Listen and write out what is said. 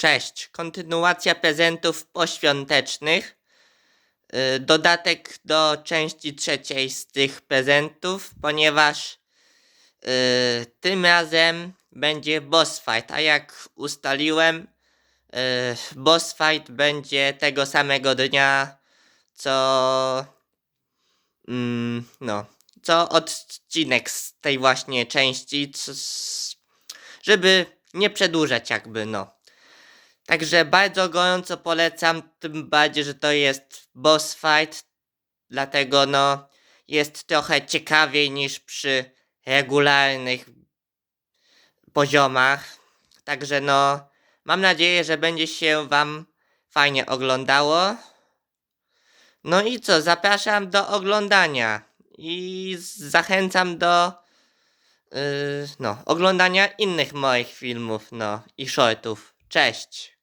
Cześć, kontynuacja prezentów poświątecznych. Y, Dodatek do części trzeciej z tych prezentów, ponieważ y, tym razem będzie boss fight, a jak ustaliłem, y, boss fight będzie tego samego dnia, co mm, no, co odcinek z tej właśnie części, żeby nie przedłużać jakby, no. Także bardzo gorąco polecam, tym bardziej, że to jest boss fight, dlatego no jest trochę ciekawiej niż przy regularnych poziomach. Także no mam nadzieję, że będzie się wam fajnie oglądało. No i co, zapraszam do oglądania i zachęcam do yy, no, oglądania innych moich filmów, no i shortów. Cześć!